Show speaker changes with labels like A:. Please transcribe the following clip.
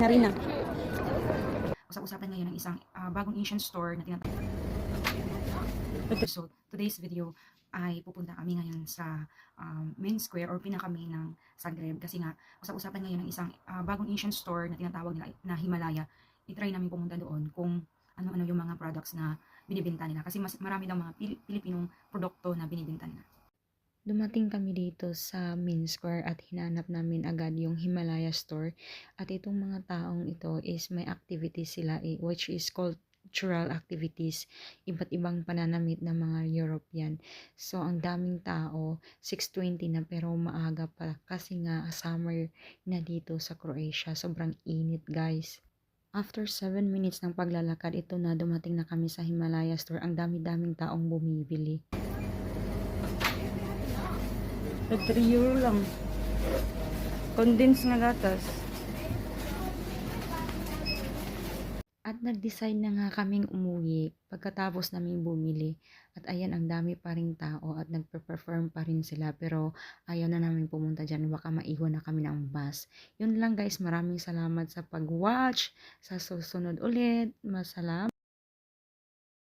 A: Narina.
B: Usap-usapan ngayon ng isang ah, bagong Asian store na tinatawag. So, today's video ay pupunta kami ngayon sa um, main square or pinakami ng Zagreb kasi nga usap-usapan ngayon ng isang ah, bagong Asian store na tinatawag nila na Himalaya. I-try namin pumunta doon kung ano-ano yung mga products na binibenta nila kasi mas marami daw mga Pil- Pilipinong produkto na binibenta nila.
A: Dumating kami dito sa main square at hinanap namin agad yung Himalaya store. At itong mga taong ito is may activities sila eh, which is cultural activities. Iba't ibang pananamit ng mga European. So, ang daming tao, 6.20 na pero maaga pa kasi nga summer na dito sa Croatia. Sobrang init guys. After 7 minutes ng paglalakad, ito na dumating na kami sa Himalaya store. Ang dami-daming taong bumibili.
C: 3 euro lang. Condensed nga gatas.
A: At nag-decide na nga kaming umuwi pagkatapos namin bumili. At ayan, ang dami pa rin tao at nagpe-perform pa rin sila. Pero ayaw na namin pumunta dyan. Baka maiwan na kami ng bus. Yun lang guys, maraming salamat sa pag-watch. Sa susunod ulit, masalam.